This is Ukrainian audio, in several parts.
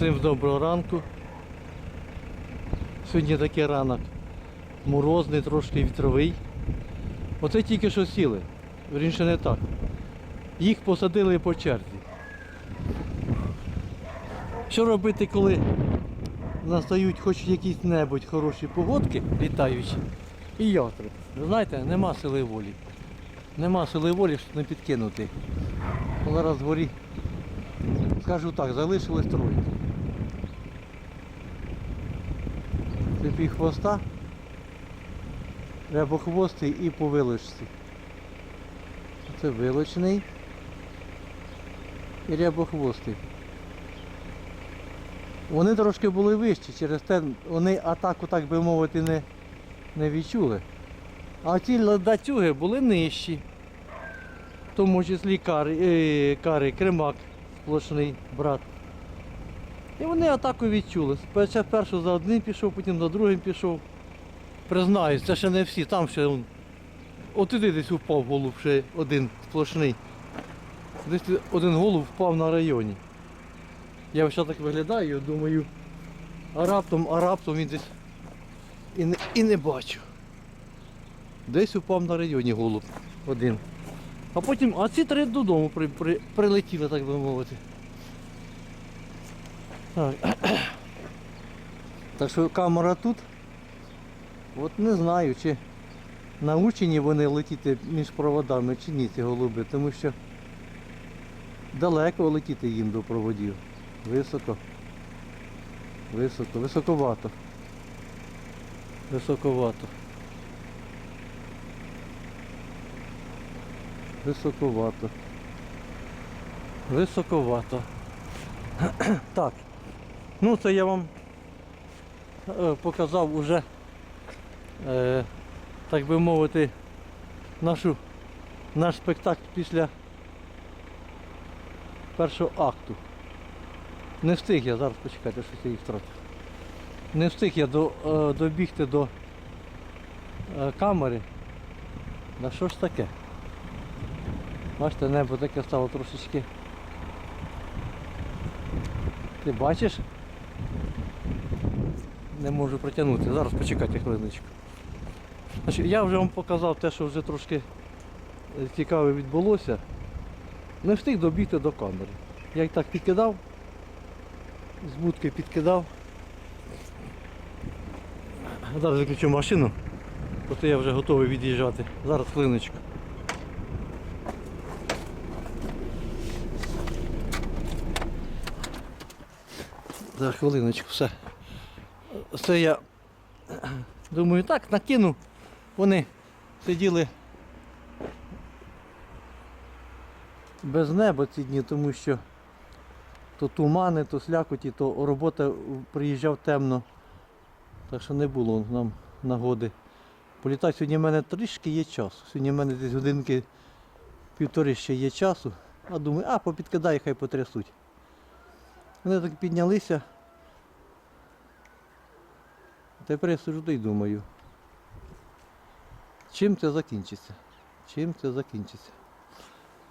Всім доброго ранку. Сьогодні такий ранок морозний, трошки вітровий. Оце тільки що сіли. Вірніше не так. Їх посадили по черзі. Що робити, коли настають хоч якісь небудь хороші погодки літаючі і? Ви знаєте, нема сили волі. Нема сили волі, щоб не підкинути. Зараз в горі, скажу так, залишилось троє. Пів хвоста, рябохвостий і по вилочці. Це вилочний і рябохвостий. Вони трошки були вищі, через те вони атаку, так би мовити, не, не відчули. А ті ледацюги були нижчі. В тому числі кари, е, кари кремак, сплошний брат. І вони атаку відчули. Спочатку першу за одним пішов, потім за другим пішов. Признаюсь, це ще не всі, там ще он, от іди десь упав голуб, ще один сплошний. Десь один голуб впав на районі. Я ще так виглядаю, думаю, а раптом, а раптом він десь і не, і не бачу. Десь упав на районі голуб один. А потім, а ці три додому при, при, прилетіли, так би мовити. Так. так що камера тут. От не знаю, чи научені вони летіти між проводами чи ні, ці голуби, тому що далеко летіти їм до проводів. Високо. Високо, високовато. Високовато. Високовато. Високовато. так. Ну це я вам е, показав уже, е, так би мовити, нашу, наш спектакль після першого акту. Не встиг я, зараз почекайте, що я їх втратив. Не встиг я до, е, добігти до е, камери. Да що ж таке? Бачите, небо таке стало трошечки. Ти бачиш? Не можу протягнути. Зараз почекайте хвилиночку. Значить, я вже вам показав те, що вже трошки е, цікаве відбулося. Не встиг добігти до камери. Я їх так підкидав, з будки підкидав. Зараз виключу машину, бо я вже готовий від'їжджати. Зараз хвилиночку. За хвилиночку, все. Це я думаю, так, накину. Вони сиділи без неба ці дні, тому що то тумани, то слякоті, то робота приїжджав темно. Так що не було нам нагоди. Політати сьогодні в мене трішки є часу. Сьогодні в мене десь годинки півтори ще є часу. А думаю, а попідкидай, хай потрясуть. Вони так піднялися. Тепер я та й думаю. Чим це закінчиться? Чим це закінчиться?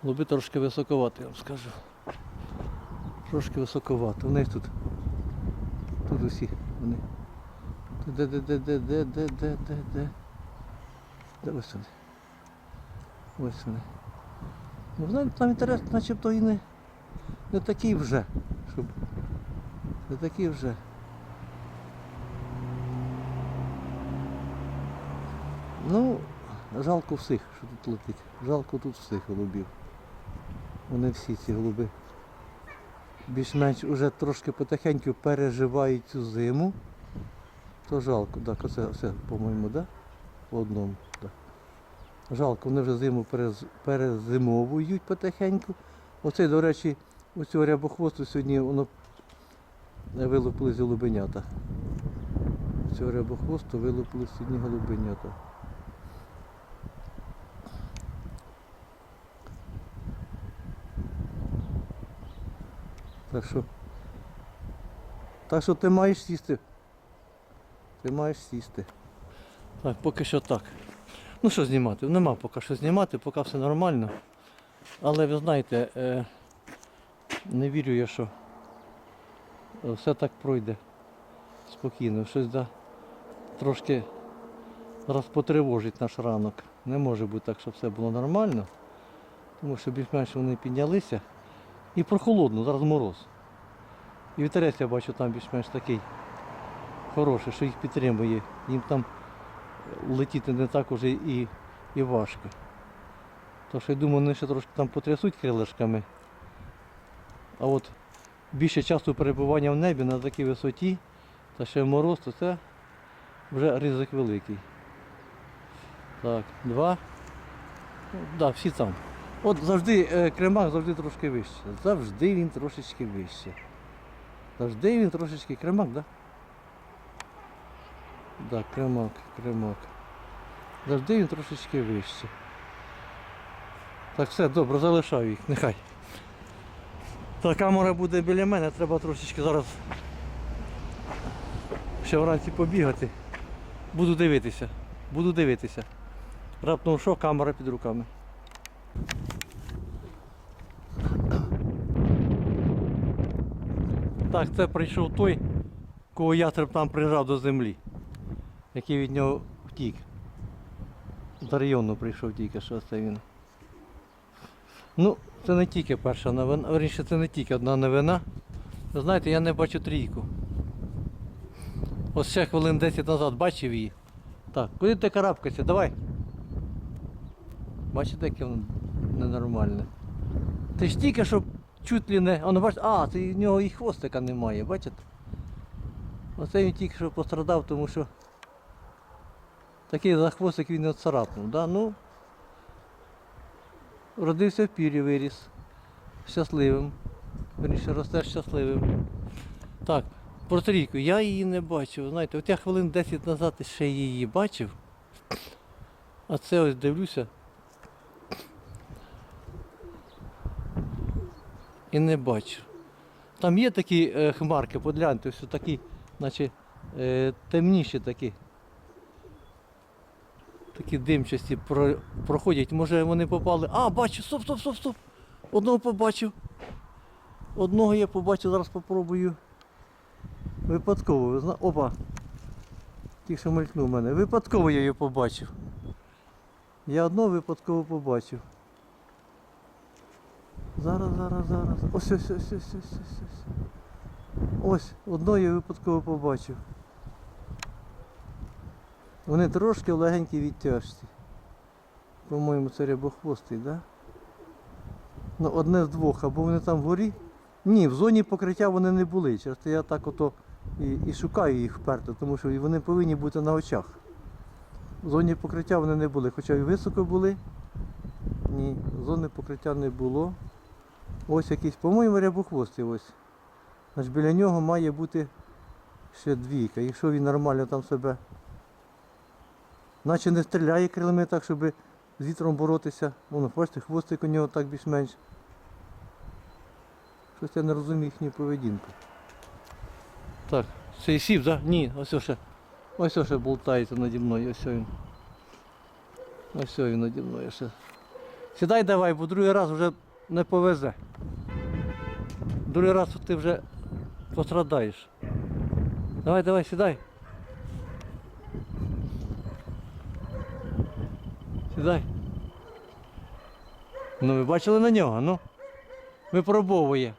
Лоби трошки високовато, я вам скажу. Трошки високовато. Вони тут. Тут усі. Вони. Де, де, де, де, де, де, де, де, де. Де ось вони? Ось вони. Ну, знаєте, там інтерес начебто і не, не такий вже. Щоб... Не такий вже. Ну, жалко всіх, що тут летить. Жалко тут всіх голубів. Вони всі ці голуби більш-менш уже трошки потихеньку переживають цю зиму. То жалко, так, оце все, по-моєму, да? В одному. Да. Жалко, вони вже зиму перез, перезимовують потихеньку. Оцей, до речі, у цього рябохвосту сьогодні воно вилупили з голубенята. У цього рябохвосту вилупили сьогодні голубенята. Так що. Так що ти маєш сісти. Ти маєш сісти. Так, поки що так. Ну що знімати? Нема поки що знімати, поки все нормально. Але ви знаєте, е, не вірю я, що все так пройде спокійно. Щось да, трошки розпотривожить наш ранок. Не може бути так, щоб все було нормально. Тому що більш-менш вони піднялися. І прохолодно, зараз мороз. І вітерець я бачу там більш-менш такий хороший, що їх підтримує. Їм там летіти не так уже і, і важко. То що я думаю, вони ще трошки там потрясуть крилишками. А от більше часу перебування в небі на такій висоті, та ще мороз, то це вже ризик великий. Так, два. Ну, да, всі там. От завжди е, кремак завжди трошки вище. Завжди він трошечки вище. Завжди він трошечки кремак, так? Да? Так, да, кремак, кремак. Завжди він трошечки вище. Так, все, добре, залишаю їх, нехай. Та камера буде біля мене, треба трошечки зараз ще вранці побігати. Буду дивитися. Буду дивитися. Раптом що, камера під руками. Так, це прийшов той, кого ястреб там прижав до землі, який від нього втік. З району прийшов тільки що це він. Ну, це не тільки перша новина, верніше це не тільки одна новина. Ви знаєте, я не бачу трійку. Ось ще хвилин 10 назад бачив її. Так, куди ти карабкайся? Давай. Бачите, яке воно ненормальне. Ти ж тільки що чуть ли не. Воно бачите, а, це в нього і хвостика немає, бачите? Оце він тільки що пострадав, тому що такий за хвостик він не царапнув. Да? Ну, родився в пірі виріс. Щасливим. Верніше росте щасливим. Так, про трійку. Я її не бачив. Знаєте, от я хвилин 10 назад ще її бачив. А це ось дивлюся. І не бачу. Там є такі е, хмарки, погляньте, ось такі, наче е, темніші такі. Такі димчасті про, проходять. Може вони попали. А, бачу, стоп, стоп, стоп, стоп. Одного побачив. Одного я побачив, зараз попробую. Випадково. Опа. Тільки що мелькнув мене. Випадково я її побачив. Я одного випадково побачив. Зараз, зараз, зараз. Ось, ось, ось, ось, ось, ось, ось. Ось, одного я випадково побачив. Вони трошки легенькі відтяжці. По-моєму, це рябохвостий, так? Да? Ну, одне з двох, або вони там вгорі. Ні, в зоні покриття вони не були. Через я так ото і, і шукаю їх вперто, тому що вони повинні бути на очах. В зоні покриття вони не були, хоча і високо були. Ні, зони покриття не було. Ось якийсь, по-моєму, рябохвостий ось. Значить, біля нього має бути ще двійка. Якщо він нормально там себе. Наче не стріляє крилами так, щоб з вітром боротися. Воно, бачите, хвостик у нього так більш-менш. Щось я не розумію їхню поведінку. Так, цей сів, так? Да? Ні, ось ще. Ось ще болтається наді мною, ось він. Ось він наді мною ще. Сідай давай, бо другий раз вже не повезе. Другий раз ти вже пострадаєш. Давай, давай, сідай. Сідай. Ну ви бачили на нього, ну? Випробовує.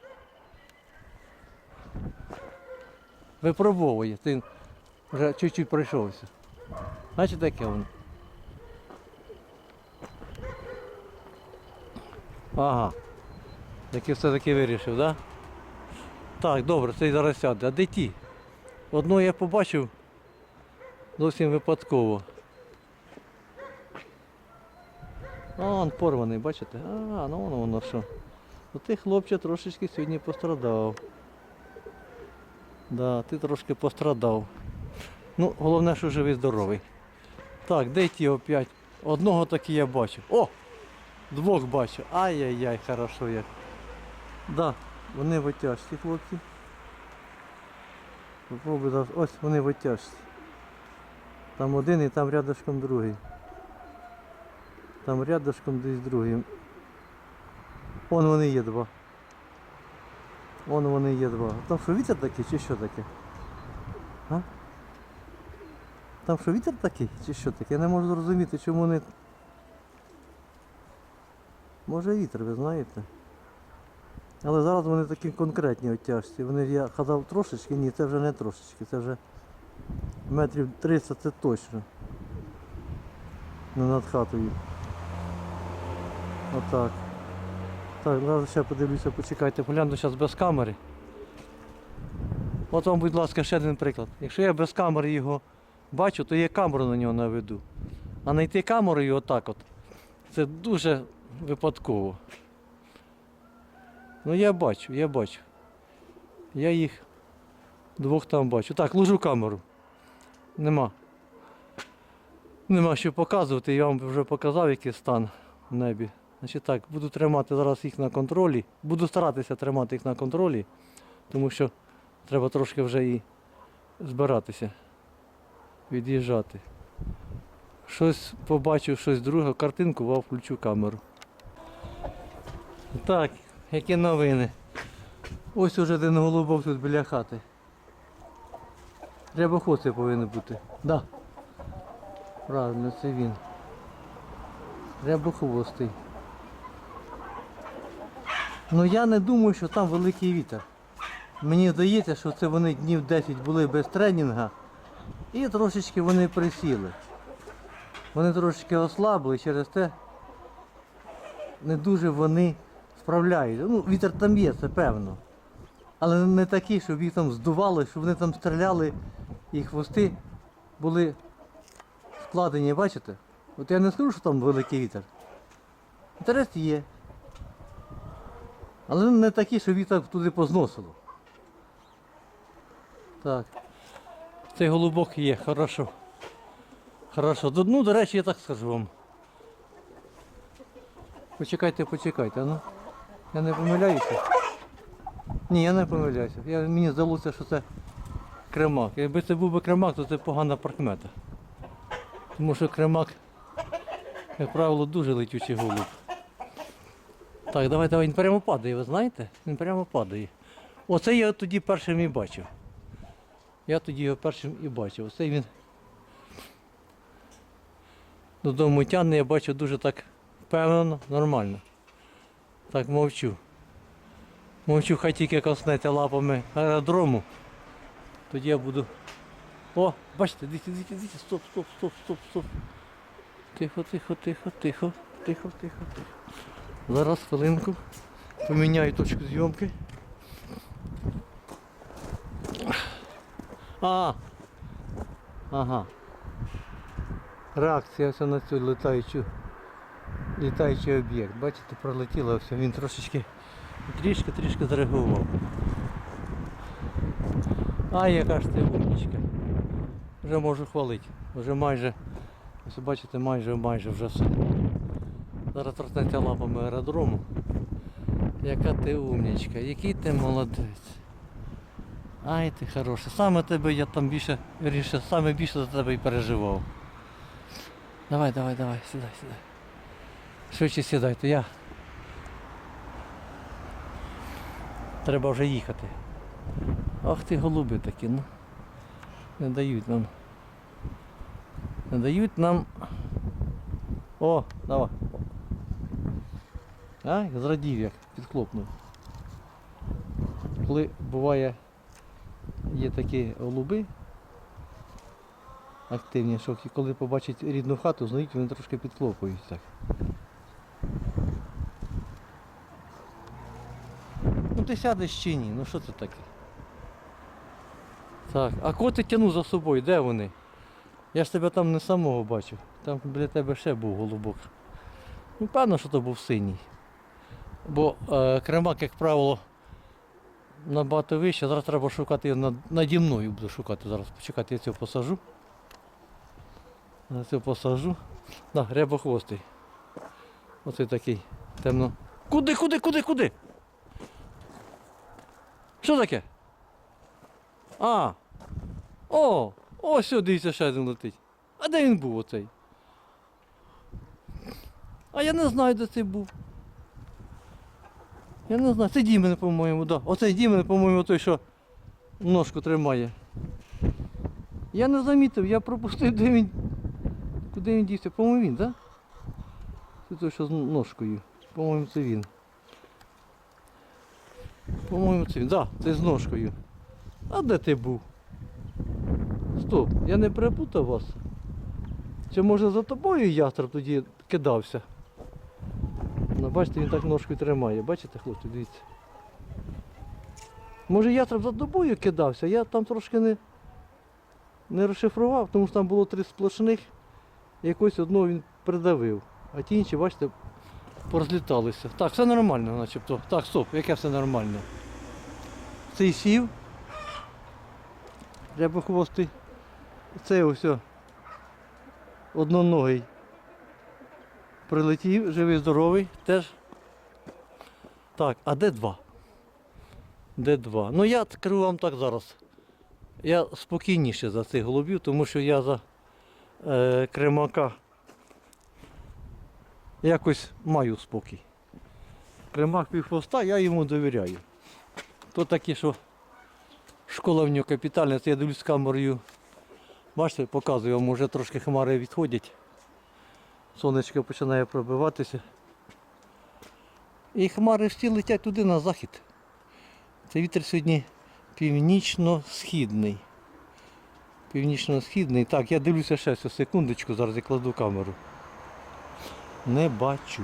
Випробовує. Ти вже чуть-чуть пройшовся. Значить таке воно. Ага. Таки все-таки вирішив, так? Да? Так, добре, цей зараз сяде. А де ті? Одного я побачив зовсім випадково. А, он порваний, бачите? А, ну воно воно що. Ну ти хлопче трошечки сьогодні пострадав. Да, ти трошки пострадав. Ну, головне, що живий здоровий. Так, де ті опять? Одного таки я бачу. О! Двох бачу. Ай-яй-яй, хорошо як. Да, вони витяжці, хлопці. Попробуй зараз. Ось вони витяжці. Там один і там рядышком другий. Там рядышком десь другий. Вон вони є два. Вон вони є два. Там що вітер такий чи що таке? А? Там що вітер такий чи що таке? Я не можу зрозуміти, чому вони. Може вітер, ви знаєте. Але зараз вони такі конкретні оттяжці. Вони я казав трошечки, ні, це вже не трошечки, це вже метрів 300 це точно. Не над хатою. Отак. Так, зараз ще подивлюся, почекайте, погляну зараз без камери. От вам, будь ласка, ще один приклад. Якщо я без камери його бачу, то я камеру на нього наведу. А знайти камерою отак от. Це дуже випадково. Ну я бачу, я бачу. Я їх двох там бачу. Так, ложу камеру. Нема. Нема що показувати, я вам вже показав, який стан в небі. Значить так, буду тримати зараз їх на контролі. Буду старатися тримати їх на контролі, тому що треба трошки вже і збиратися, від'їжджати. Щось побачив, щось друге, картинку, вау, включу камеру. Так, які новини. Ось уже один голубок тут біля хати. Хоці повинен бути. Да. Правильно, це він. Рябохвостий. Ну я не думаю, що там великий вітер. Мені здається, що це вони днів 10 були без тренінга і трошечки вони присіли. Вони трошечки ослабли через те не дуже вони справляються. Ну, вітер там є, це певно. Але не такий, щоб їх там здувало, щоб вони там стріляли і хвости були складені, бачите? От я не скажу, що там великий вітер. Інтерес є. Але не такий, що вітер туди позносило. Так. Цей голубок є, хорошо. Хорошо. Ну, до речі, я так скажу вам. Почекайте, почекайте, ну. Я не помиляюся. Ні, я не помиляюся. Я, мені здалося, що це кремак. Якби це був би кремак, то це погана прикмета. Тому що кремак, як правило, дуже летючий голуб. Так, давай, давай, він прямо падає, ви знаєте? Він прямо падає. Оце я тоді першим і бачив. Я тоді його першим і бачив. Оце він додому тягне, я бачу дуже так впевнено, нормально. Так мовчу. Мовчу, хай тільки коснеться лапами аеродрому. Тоді я буду. О, бачите, дивіться, дивіться, дивіться, стоп, стоп, стоп, стоп, стоп. Тихо, тихо, тихо, тихо, тихо, тихо, тихо. Зараз хвилинку. Поміняю точку зйомки. А. Ага. Реакція все на цю літаючу, літаючий об'єкт. Бачите, пролетіло все, він трошечки трішки-трішки зреагував. А яка ж ти умнічка. Вже можу хвалити. Вже майже, ось бачите, майже майже вже все. Торкнеться лапами аеродрому. Яка ти умнічка, який ти молодець. Ай ти хороший. Саме тебе я там більше, вірніше, саме більше за тебе і переживав. Давай, давай, давай, сідай, сідай. Швидше сідай, то я. Треба вже їхати. Ах ти голуби такі, ну. Не дають нам. Не дають нам. О, давай. А, зрадів як, підхлопнув. Коли буває є такі голуби активні, що коли побачать рідну хату, знають, вони трошки підхлопують так. Ну ти сядеш чи ні? Ну що це таке? Так, а коти тяну за собою, де вони? Я ж тебе там не самого бачив. Там біля тебе ще був голубок. Ну, певно, що то був синій. Бо е, кремак, як правило, набагато вище. Зараз треба шукати над, наді мною буду шукати зараз. Почекати, я цього посажу. Я цього посажу. Да, рябохвостий. Оце такий темно. Куди, куди, куди, куди? Що таке? А. О! О, сюди дивіться, ще один летить. А де він був оцей? А я не знаю, де цей був. Я не знаю, це Дімен, по-моєму, да. Оце Дімен, по-моєму, той, що ножку тримає. Я не замітив, я пропустив, де він. Куди він дівся? По-моєму він, так? Да? Це той, що з ножкою. По-моєму, це він. По-моєму, це він. Так, да, це з ножкою. А де ти був? Стоп, я не перепутав вас. Чи може за тобою ястреб тоді кидався? Ну, бачите, він так ножкою тримає. Бачите, хлопці, дивіться. Може ястреб за тобою кидався, я там трошки не, не розшифрував, тому що там було три сплошних, якось одного він придавив. А ті інші, бачите, порозліталися. Так, все нормально, начебто. Так, стоп, яке все нормально. Цей сів. Рябохвостий. Цей ось одноногий прилетів, живий, здоровий, теж. Так, а де два? Де два? Ну я скажу вам так зараз. Я спокійніше за цих голубів, тому що я за е, кремака якось маю спокій. Кремак півхвоста, я йому довіряю. То такі, що школа в нього капітальна, це я дивлюсь з камерою. Бачите, показую вам, вже трошки хмари відходять. Сонечко починає пробиватися. І хмари всі летять туди на захід. Це вітер сьогодні північно-східний. Північно-східний. Так, я дивлюся ще секундочку, зараз я кладу камеру. Не бачу.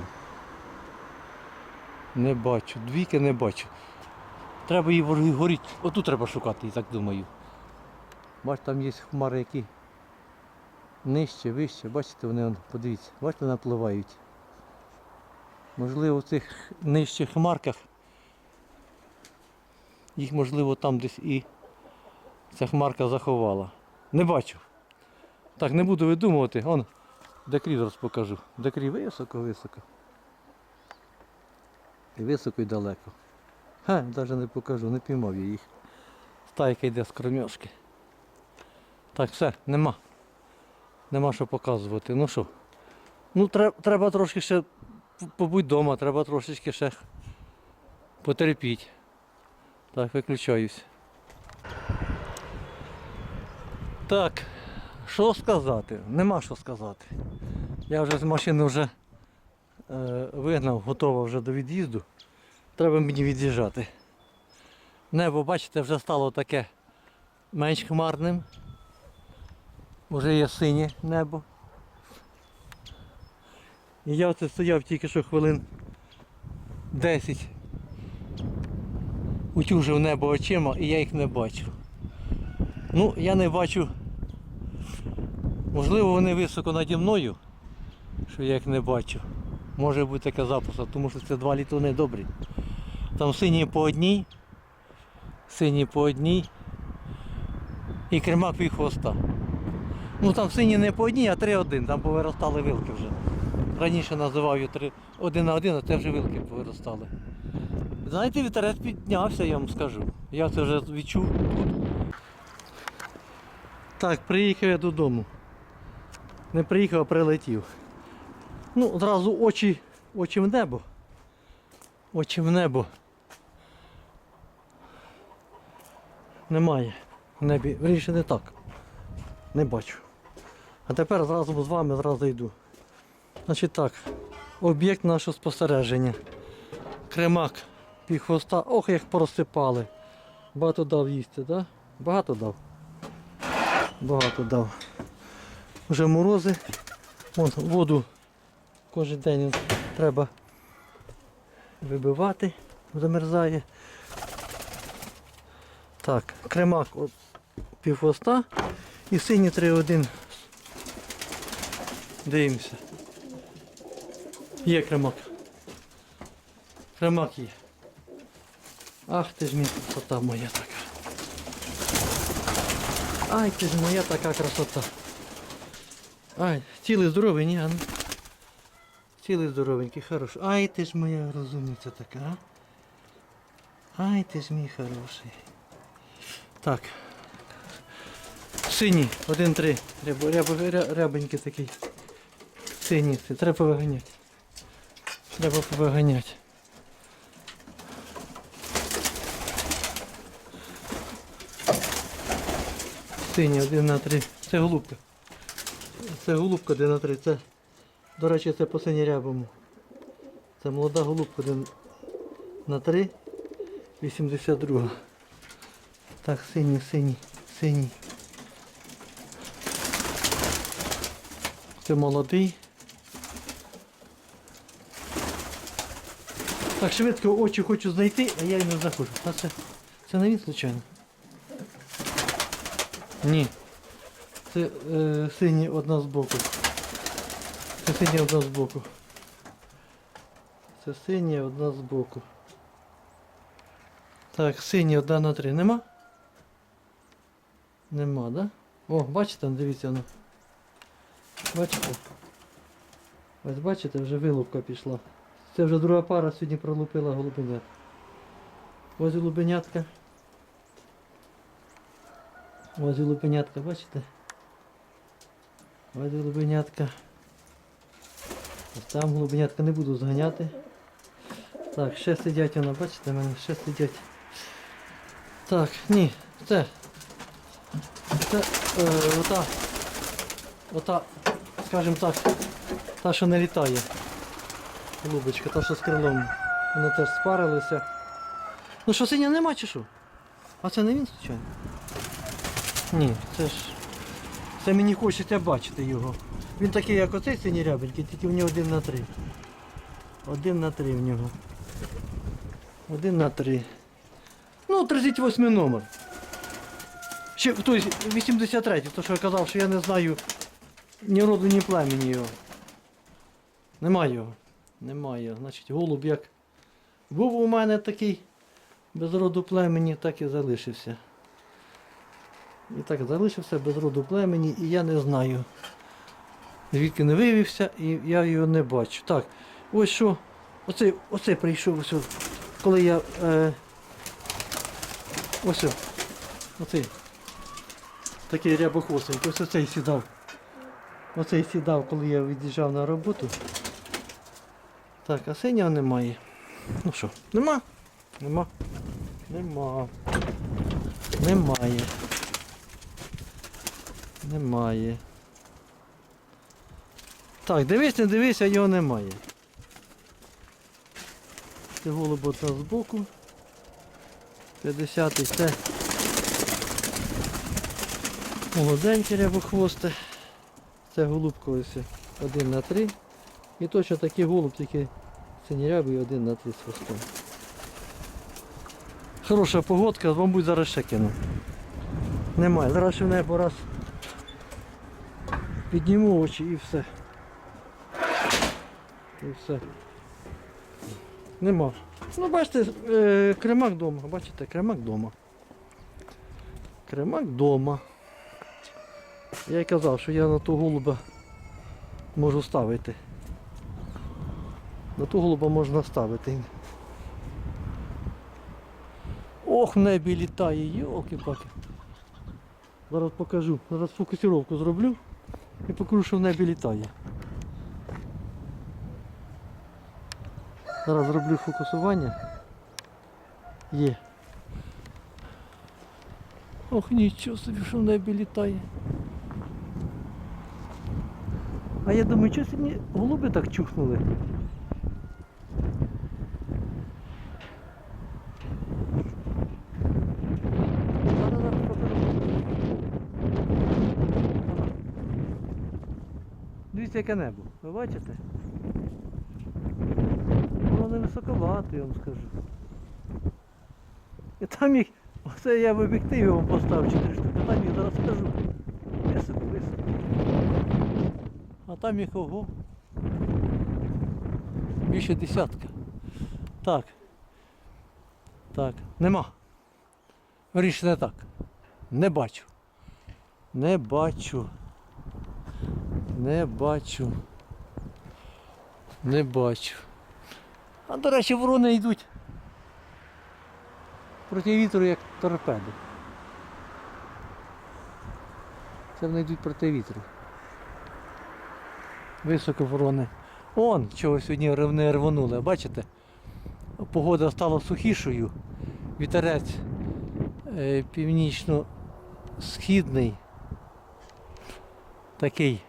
Не бачу. Двійки не бачу. Треба її горіть. Отут треба шукати, я так думаю. Бач, там є хмари, які нижче, вище. Бачите, вони, он, подивіться, бачите, напливають. Можливо, в цих нижчих хмарках їх, можливо, там десь і ця хмарка заховала. Не бачу. Так, не буду видумувати. Он, декрі зараз покажу. Декрі високо-високо. І високо і далеко. Ха, навіть не покажу, не піймав я їх. Стайка йде з кормьошки. Так, все, нема. Нема що показувати. Ну що? Ну, треба, треба трошки ще п- побудь вдома, треба трошечки ще потерпіть. Так, виключаюсь. Так, що сказати? Нема що сказати. Я вже з машини вже е, вигнав, готова вже до від'їзду. Треба мені від'їжджати. Небо, бачите, вже стало таке менш хмарним. Уже є синє небо. І я оце стояв тільки що хвилин 10. Утюжив небо очима і я їх не бачу. Ну, я не бачу. Можливо, вони високо наді мною, що я їх не бачу. Може бути таке запуска, тому що це два літони добрі. Там сині по одній, сині по одній і кремак від хвоста. Ну там сині не по одній, а три-один, там повиростали вилки вже. Раніше називав її три, один на один, а це вже вилки повиростали. Знаєте, вітерець піднявся, я вам скажу. Я це вже відчув. Так, приїхав я додому. Не приїхав, а прилетів. Ну, одразу очі, очі в небо. Очі в небо. Немає. В небі. Вірніше не так. Не бачу. А тепер зразу з вами зразу йду. Значить так, об'єкт нашого спостереження. Кремак пів хвоста. Ох, як порозсипали. Багато дав їсти, так? Да? Багато дав. Багато дав. Вже морози. Вон, воду кожен день треба вибивати, замерзає. Так, кремак от, пів хвоста і синій 3-1. Дивимося. Є кремак. Кремак є. Ах ти ж мій красота моя така. Ай, ти ж моя така красота. Ай, цілий здоровий, ні, а ну. Цілий здоровенький, хороший. Ай, ти ж моя розумниця така? Ай, ти ж мій хороший. Так. Синій, один-три. Рябенький такий синіти, треба виганяти. Треба повиганяти. Сині 1 на 3. Це голубка. Це голубка 1 на 3. Це, до речі, це по синірябому. Це молода голубка 1 на 3. 82. Так, синій, синій, синій. Це молодий. Так, швидко очі хочу знайти, а я й не знаходжу. А це, це не він, звичайно? Ні. Це е, сині одна з боку. Це синя одна з боку. Це синя одна з боку. Так, сині одна на три. Нема? Нема, да? О, бачите, дивіться ну. Бачите? Ось бачите, вже вилупка пішла. Це вже друга пара сьогодні пролупила голубенят. Ось голубенятка. Ось голубенятка, бачите? Ось голубенятка. Ось там голубенятка не буду зганяти. Так, ще сидять вона, бачите, мене ще сидять. Так, ні, це. Це е, ота. Ота, скажімо так, та, що не літає. Голубочка, та, що з крилом. Вони теж спарилися. Ну що, синя нема чи що? А це не він, звичайно? Ні, це ж. Це мені хочеться бачити його. Він такий, як оцей синій рябенький, тільки в нього один на три. Один на три в нього. Один на три. Ну, 38 номер. Ще, тобто 83, то що я казав, що я не знаю ні роду, ні племені його. Нема його. Немає. Значить, голуб як був у мене такий без роду племені, так і залишився. І так залишився без роду племені, і я не знаю. Звідки не виявився, і я його не бачу. Так, ось що. Оцей, оцей прийшов ось, коли я. Е, ось. Оцей. Такий рябохвостенький. Ось оцей сідав. Оцей сідав, коли я від'їжджав на роботу. Так, а синього немає. Ну що, нема? Нема. Нема. Немає. Немає. Так, дивись, не дивись, а його немає. Це голуб одна з боку. 50-й це молоденьке рябохвосте. Це голубка ось один на три. І точно такий голуб, тільки синірябий один на три з хвостом. Хороша погодка, мабуть, зараз ще кину. Немає. Зараз ще в небо раз підніму очі і все. І все. Нема. Ну бачите, е, кремак вдома. Бачите, кремак вдома. Кремак вдома. Я й казав, що я на ту голуба можу ставити. На ту голуба можна ставити. Ох, в небі літає, йолки-паки. Зараз покажу. Зараз фокусировку зроблю і покажу, що в небі літає. Зараз зроблю фокусування. Є. Ох, нічого собі, що в небі літає. А я думаю, що сьогодні голуби так чухнули? Зараз, зараз покажу. Дивіться, яке небо. Ви бачите? Воно не високовато, я вам скажу. І там їх, оце я в об'єктиві вам поставив 4 штуки, там їх зараз скажу. Високо, високо. А там їх ого. Більше десятка. Так. Так. Нема. Річ не так. Не бачу. Не бачу. Не бачу. Не бачу. А до речі, ворони йдуть проти вітру як торпеди. Це вони йдуть проти вітру. Високо ворони. Он, чого сьогодні ревне рвонули, бачите? Погода стала сухішою. Вітерець е, північно-східний такий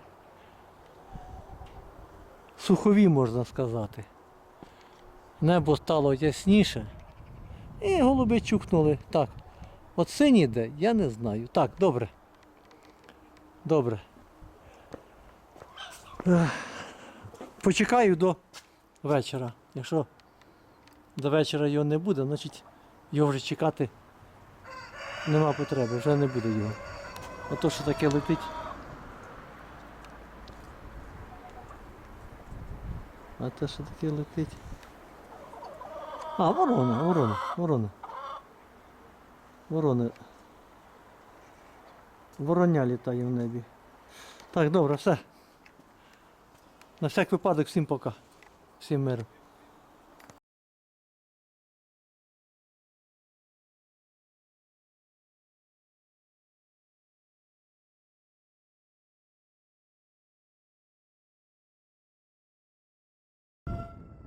сухові, можна сказати. Небо стало ясніше. І голуби чукнули. Так. От синій де, я не знаю. Так, добре. Добре. Почекаю до вечора. Якщо до вечора його не буде, значить його вже чекати нема потреби, вже не буде його. А то, що таке летить. А те, що таке летить. А, ворона, ворона, ворона. Ворони. Вороня літає в небі. Так, добре, все. На всяк випадок всім пока. Всім миру.